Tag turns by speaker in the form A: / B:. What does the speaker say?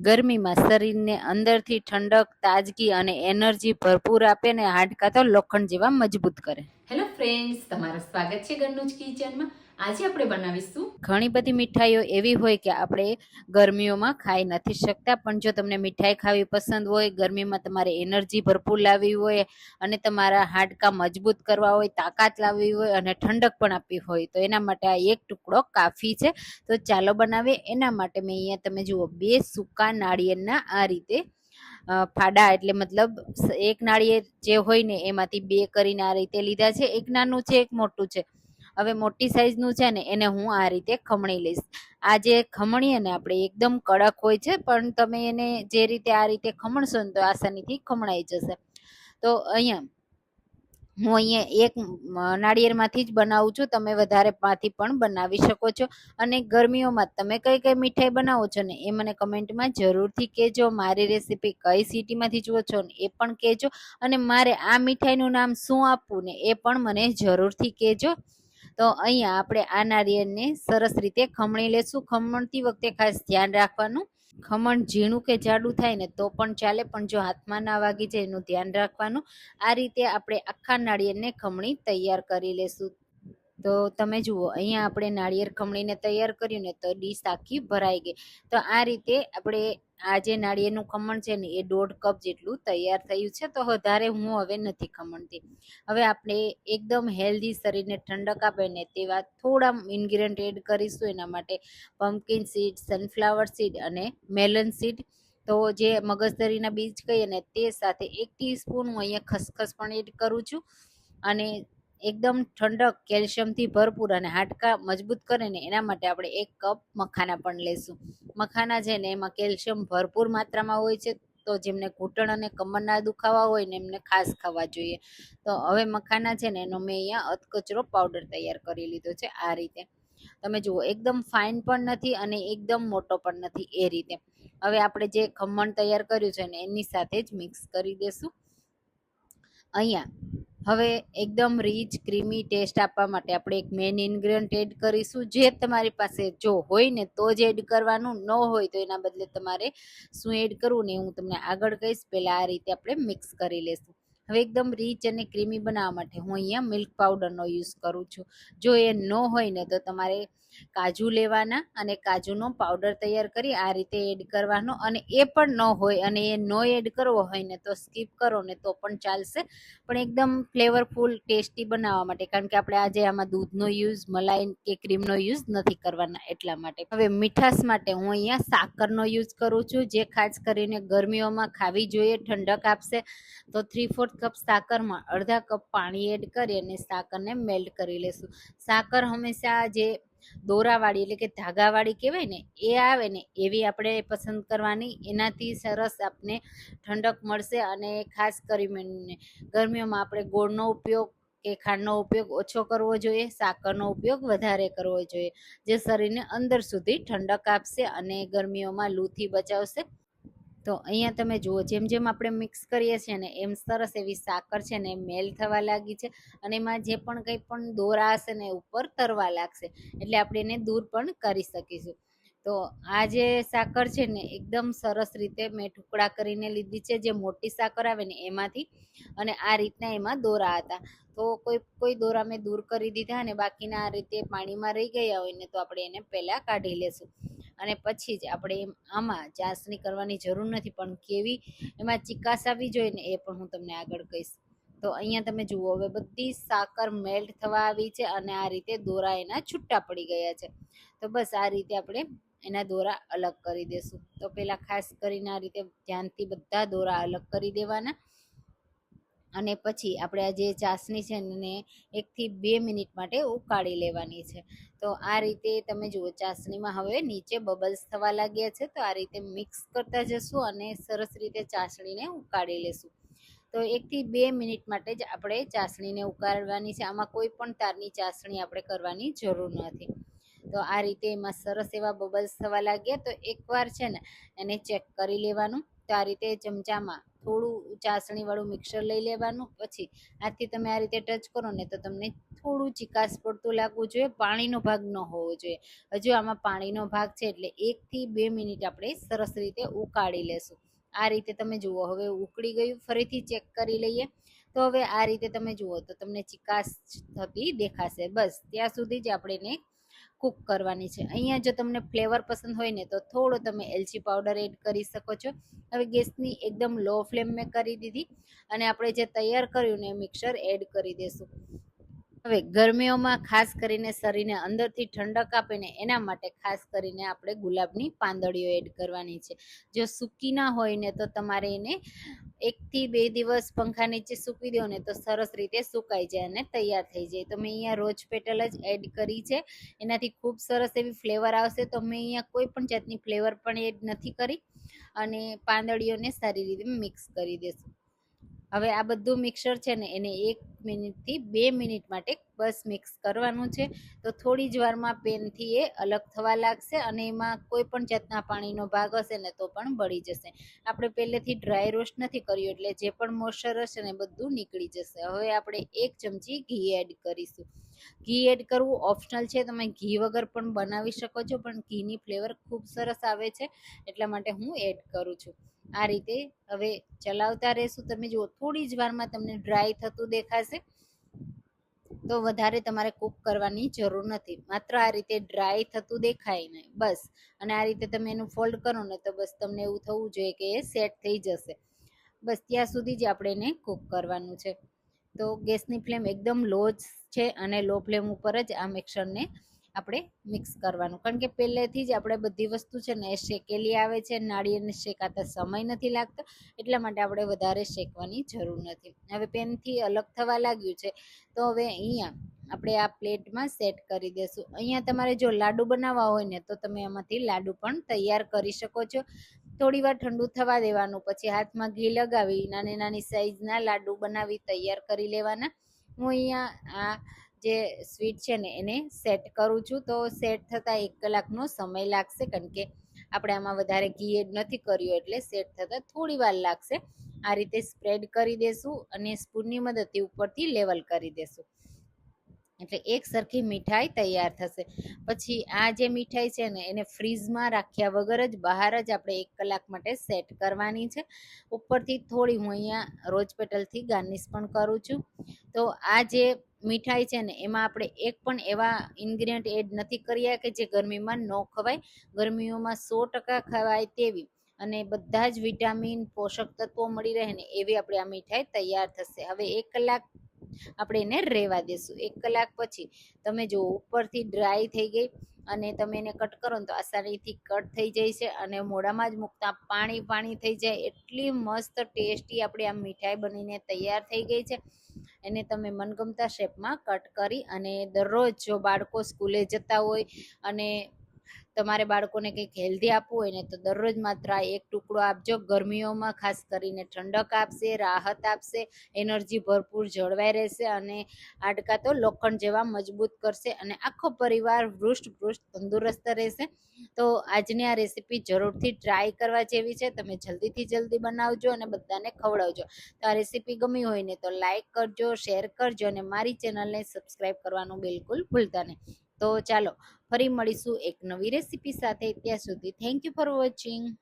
A: ગરમીમાં શરીરને અંદરથી ઠંડક, તાજગી અને એનર્જી ભરપૂર આપે ને હાડકાં તો લોખંડ જેવા મજબૂત કરે.
B: હેલો ફ્રેન્ડ્સ તમારું સ્વાગત છે ઘરનું જ કિચનમાં. આજે આપણે બનાવીશું
A: ઘણી બધી મીઠાઈઓ એવી હોય કે આપણે ગરમીઓમાં ખાઈ નથી શકતા, પણ જો તમને મીઠાઈ ખાવી પસંદ હોય, ગરમીમાં તમારે એનર્જી ભરપૂર લાવવી હોય અને તમારા હાડકા મજબૂત કરવા હોય, તાકાત લાવવી હોય અને ઠંડક પણ આપવી હોય, તો એના માટે આ એક ટુકડો કાફી છે. તો ચાલો બનાવીએ. એના માટે મેં અહીંયા તમે જુઓ, બે સૂકા નાળિયેરના આ રીતે ફાડા એટલે મતલબ એક નાળિયેર જે હોય ને એમાંથી બે કરીને આ રીતે લીધા છે. એક નાનું છે, એક મોટું છે. હવે મોટી સાઈઝનું છે ને, એને હું આ રીતે ખમણી લઈશ. આ જે ખમણીએ ને આપણે, એકદમ કડક હોય છે, પણ તમે એને જે રીતે આ રીતે ખમણશો ને તો આસાનીથી ખમણાઈ જશે. તો અહીંયા, હું અહીંયા એક નાળિયેરમાંથી જ બનાવું છું, તમે વધારે માંથી પણ બનાવી શકો છો. અને ગરમીઓમાં તમે કઈ કઈ મીઠાઈ બનાવો છો ને, એ મને કમેન્ટમાં જરૂરથી કહેજો. મારી રેસીપી કઈ સિટીમાંથી જુઓ છો ને, એ પણ કહેજો. અને મારે આ મીઠાઈનું નામ શું આપવું ને, એ પણ મને જરૂરથી કહેજો. તો અહીંયા આપણે આ નારિયેળને સરસ રીતે ખમણી લેશું. ખમણતી વખતે ખાસ ધ્યાન રાખવાનું. ખમણ ઝીણું કે જાડું થાય ને તો પણ ચાલે, પણ જો હાથમાં ના વાગી જાય એનું ધ્યાન રાખવાનું. આ રીતે આપણે આખા નાળિયેરને ખમણી તૈયાર કરી લેશું. તો તમે જુઓ, અહીંયા આપણે નાળિયેર ખમણીને તૈયાર કર્યું ને તો ડીશ આખી ભરાઈ ગઈ. તો આ રીતે આપણે આ જે નાળિયેરનું ખમણ છે ને, એ દોઢ કપ જેટલું તૈયાર થયું છે, તો વધારે હું હવે નથી ખમણતી. હવે આપણે એકદમ હેલ્ધી શરીરને ઠંડક આપે ને તેવા થોડા ઇન્ગ્રીડિયન્ટ એડ કરીશું એના માટે પમ્પકિન સીડ સનફ્લાવર સીડ અને મેલન સીડ તો જે મગજદરીના બીજ કહીએ ને, તે સાથે એક ટીસ્પૂન હું અહીંયા ખસખસ પણ એડ કરું છું. અને એકદમ ઠંડક, કેલ્શિયમથી ભરપૂર અને હાડકા મજબૂત કરે ને એના માટે આપણે એક કપ મખાના પણ લઈશું મખાના છે ને એમાં કેલ્શિયમ ભરપૂર માત્રામાં હોય છે, તો જેમને ઘૂંટણ અને કમરના દુખાવા હોય ને એમને ખાસ ખાવા જોઈએ. તો હવે મખાના છે ને એનો મેં અહીંયા અધકચરો પાવડર તૈયાર કરી લીધો છે આ રીતે. તમે જુઓ, એકદમ ફાઇન પણ નથી અને એકદમ મોટો પણ નથી એ રીતે. હવે આપણે જે ખમણ તૈયાર કર્યું છે ને એની સાથે જ મિક્સ કરી દેશું. અહીંયા હવે એકદમ રીચ ક્રીમી ટેસ્ટ આપવા માટે આપણે એક મેઇન ઇન્ગ્રીડિયન્ટ એડ કરીશું. જે તમારી પાસે જો હોય ને, તો જ એડ કરવાનું. ન હોય તો એના બદલે તમારે શું એડ કરવું ને હું તમને આગળ કહીશ. પહેલાં આ રીતે આપણે મિક્સ કરી લેશું. હવે એકદમ રીચ અને ક્રીમી બનાવવા માટે હું અહીંયા મિલ્ક પાવડરનો યુઝ કરું છું. જો એ ન હોય ને, તો તમારે કાજુ લેવાના અને કાજુનો પાવડર તૈયાર કરી આ રીતે એડ કરવાનો અને એ પણ ન હોય અને એ ન એડ કરવો હોય ને તો સ્કીપ કરો ને તો પણ ચાલશે. પણ એકદમ ફ્લેવરફુલ ટેસ્ટી બનાવવા માટે, કારણ કે આપણે આજે આમાં દૂધનો યુઝ મલાઈ કે ક્રીમનો યુઝ નથી કરવાના એટલા માટે. હવે મીઠાશ માટે હું અહીંયા સાકરનો યુઝ કરું છું, જે ખાસ કરીને ગરમીઓમાં ખાવી જોઈએ, ઠંડક આપશે. તો થ્રી ફોર્થ કપ સાકરમાં અડધા કપ પાણી એડ કરી અને સાકરને મેલ્ટ કરી લેશું. સાકર હંમેશા જે દોરાવાળી એટલે કે ધાગાવાળી કહેવાય ને, એ આવે ને, એવી આપણે પસંદ કરવાની. એનાથી સરસ આપને ઠંડક મળશે અને ખાસ કરીને ગરમીઓમાં આપણે ગોળનો ઉપયોગ કે ખાંડનો ઉપયોગ ઓછો કરવો જોઈએ, સાકરનો ઉપયોગ વધારે કરવો જોઈએ, જે શરીરને અંદર સુધી ઠંડક આપશે અને ગરમીઓમાં લૂથી બચાવશે. તો અહીંયા તમે જુઓ, જેમ જેમ આપણે મિક્સ કરીએ છીએ ને, એમ સરસ એવી સાકર છે ને મેલ થવા લાગી છે અને એમાં જે પણ કંઈ પણ દોરા હશે ને ઉપર તરવા લાગશે. એટલે આપણે એને દૂર પણ કરી શકીશું. તો આ જે સાકર છે ને, એકદમ સરસ રીતે મેં ટુકડા કરીને લીધી છે. જે મોટી સાકર આવે ને, એમાંથી અને આ રીતના એમાં દોરા હતા. તો કોઈ કોઈ દોરા મેં દૂર કરી દીધા અને બાકીના આ રીતે પાણીમાં રહી ગયા હોય ને, તો આપણે એને પહેલાં કાઢી લેશું. અને પછી જ આપણે એમ આમાં ચાસણી કરવાની જરૂર નથી, પણ કેવી એમાં ચિકાસ આવી જોઈએ ને એ પણ હું તમને આગળ કહીશ. તો અહીંયા તમે જુઓ, હવે બધી સાકર મેલ્ટ થવા આવી છે અને આ રીતે દોરા એના છૂટા પડી ગયા છે. તો બસ આ રીતે આપણે એના દોરા અલગ કરી દેશું. તો પહેલાં ખાસ કરીને આ રીતે ધ્યાનથી બધા દોરા અલગ કરી દેવાના. અને પછી આપણે આ જે ચાસણી છે એને એકથી બે મિનિટ માટે ઉકાળી લેવાની છે. તો આ રીતે તમે જુઓ ચાસણીમાં હવે નીચે બબલ્સ થવા લાગ્યા છે, તો આ રીતે મિક્સ કરતા જશું અને સરસ રીતે ચાસણીને ઉકાળી લેશું. તો એકથી બે મિનિટ માટે જ આપણે ચાસણીને ઉકાળવાની છે. આમાં કોઈ પણ તારની ચાસણી આપણે કરવાની જરૂર નથી. તો આ રીતે એમાં સરસ એવા બબલ્સ થવા લાગ્યા. તો એકવાર છે ને એને ચેક કરી લેવાનું. તો આ રીતે ચમચામાં થોડું ચાસણીવાળું મિક્સર લઈ લેવાનું, પછી આથી તમે આ રીતે ટચ કરો ને તો તમને થોડું ચિકાસ પડતું લાગવું જોઈએ, પાણીનો ભાગ ન હોવો જોઈએ. હજુ આમાં પાણીનો ભાગ છે એટલે એકથી બે મિનિટ આપણે સરસ રીતે ઉકાળી લેશું. આ રીતે તમે જુઓ, હવે ઉકળી ગયું, ફરીથી ચેક કરી લઈએ. તો હવે આ રીતે તમે જુઓ તો તમને ચિકાસ થતી દેખાશે. બસ, ત્યાં સુધી જ આપણે એને કૂક કરવાની છે. અહીંયા જો તમને ફ્લેવર પસંદ હોય ને તો થોડો તમે એલચી પાવડર એડ કરી શકો છો. હવે ગેસની એકદમ લો ફ્લેમ મેં કરી દીધી અને આપણે જે તૈયાર કર્યું ને મિક્સર એડ કરી દેશું. હવે ગરમીઓમાં ખાસ કરીને શરીરને અંદરથી ઠંડક આપે ને એના માટે ખાસ કરીને આપણે ગુલાબની પાંદડીઓ એડ કરવાની છે. જો સૂકી ના હોય ને તો તમારે એને એકથી બે દિવસ પંખા નીચે સૂકવી દો ને તો સરસ રીતે સુકાઈ જાય અને તૈયાર થઈ જાય. તો મેં અહીંયા રોજ પેટલ જ એડ કરી છે. એનાથી ખૂબ સરસ એવી ફ્લેવર આવશે. તો મેં અહીંયા કોઈ પણ જાતની ફ્લેવર પણ એડ નથી કરી. અને પાંદડીઓને સારી રીતે મિક્સ કરી દેશું. હવે આ બધું મિક્સર છે ને એને એક મિનિટથી બે મિનિટ માટે બસ મિક્સ કરવાનું છે. તો થોડી જ વારમાં પેનથી એ અલગ થવા લાગશે અને એમાં કોઈ પણ જાતના પાણીનો ભાગ હશે ને તો પણ બળી જશે. આપણે પહેલેથી ડ્રાય રોસ્ટ નથી કર્યું એટલે જે પણ મોઇસ્ચર હશે ને બધું નીકળી જશે. હવે આપણે એક ચમચી ઘી એડ કરીશું. ઘી એડ કરવું ઓપ્શનલ છે. તમે ઘી વગર પણ બનાવી શકો છો, પણ ઘીની ફ્લેવર ખૂબ સરસ આવે છે. એટલા માટે હું એડ કરું છું. આ રીતે હવે ચલાવતા રહેશું. તમે જુઓ, થોડી જ વારમાં તમને ડ્રાય થતું દેખાશે. તો વધારે તમારે કૂક કરવાની જરૂર નથી. માત્ર આ રીતે ડ્રાય થતું દેખાય ને, બસ. અને આ રીતે તમે એનું ફોલ્ડ કરો ને, તો બસ તમને એવું થવું જોઈએ કે એ સેટ થઈ જશે. બસ ત્યાં સુધી જ આપણે એને કૂક કરવાનું છે. તો ગેસની ફ્લેમ એકદમ લો જ છે અને લો ફ્લેમ ઉપર જ આ મિક્સરને આપણે મિક્સ કરવાનું. કારણ કે પહેલેથી જ આપણે બધી વસ્તુ છે ને એ શેકેલી આવે છે નાળિયેરને શેકાતા સમય નથી લાગતો, એટલા માટે આપણે વધારે શેકવાની જરૂર નથી. હવે પેનથી અલગ થવા લાગ્યું છે, તો હવે અહીંયા આપણે આ પ્લેટમાં સેટ કરી દેશું. અહીંયા તમારે જો લાડુ બનાવવા હોય ને, તો તમે એમાંથી લાડુ પણ તૈયાર કરી શકો છો. થોડી વાર ઠંડુ થવા દેવાનું, પછી હાથમાં ઘી લગાવી નાની નાની સાઈઝના લાડુ બનાવી તૈયાર કરી લેવાના. હું અહીંયા આ જે સ્વીટ છે ને, એને સેટ કરું છું. તો સેટ થતાં એક કલાકનો સમય લાગશે, કારણ કે આપણે આમાં વધારે ઘી એડ નથી કર્યું, એટલે સેટ થતાં થોડી વાર લાગશે. આ રીતે સ્પ્રેડ કરી દેશું અને સ્પૂનની મદદથી ઉપરથી લેવલ કરી દેશું. એટલે એક સરખી મીઠાઈ તૈયાર થશે. પછી આ જે મીઠાઈ છે ને, એને ફ્રીઝમાં રાખ્યા વગર જ બહાર જ આપણે એક કલાક માટે સેટ કરવાની છે. ઉપરથી થોડી હું અહીંયા રોજ પેટલથી ગાર્નિશ પણ કરું છું. તો આ જે મીઠાઈ છે ને, એમાં આપણે એક પણ એવા ઇન્ગ્રીડિયન્ટ એડ નથી કર્યા કે જે ગરમીમાં ન ખવાય. ગરમીઓમાં સો ટકા ખવાય તેવી. અને બધા જ વિટામિન, પોષક તત્વો મળી રહે ને, એવી આપણે આ મીઠાઈ તૈયાર થશે. હવે એક કલાક આપણે એને રહેવા દેશું. એક કલાક પછી તમે જો ઉપરથી ડ્રાય થઈ ગઈ અને તમે એને કટ કરો ને, તો આસાનીથી કટ થઈ જાય છે અને મોઢામાં જ મૂકતા પાણી પાણી થઈ જાય. એટલી મસ્ત ટેસ્ટી આપણી આ મીઠાઈ બનીને તૈયાર થઈ ગઈ છે. એને તમે મનગમતા શેપમાં કટ કરી અને દરરોજ જો બાળકો સ્કૂલે જતા હોય અને તમારે બાળકોને કંઈક હેલ્ધી આપવું હોય ને તો દરરોજ માત્ર આ એક ટુકડો આપજો. ગરમીઓમાં ખાસ કરીને ઠંડક આપશે, રાહત આપશે, એનર્જી ભરપૂર જળવાઈ રહેશે અને હાડકાં તો લોખંડ જેવા મજબૂત કરશે અને આખો પરિવાર વૃષ્ટ વૃષ્ટ તંદુરસ્ત રહેશે. તો આજની આ રેસીપી જરૂરથી ટ્રાય કરવા જેવી છે. તમે જલ્દીથી જલ્દી બનાવજો અને બધાને ખવડાવજો. તો આ રેસીપી ગમી હોય ને તો લાઇક કરજો શેર કરજો અને મારી ચેનલને સબસ્ક્રાઈબ કરવાનું બિલકુલ ભૂલતા નહીં. તો ચાલો ફરી મળીશું એક નવી રેસીપી સાથે ત્યાં સુધી થેન્ક યુ ફોર વોચિંગ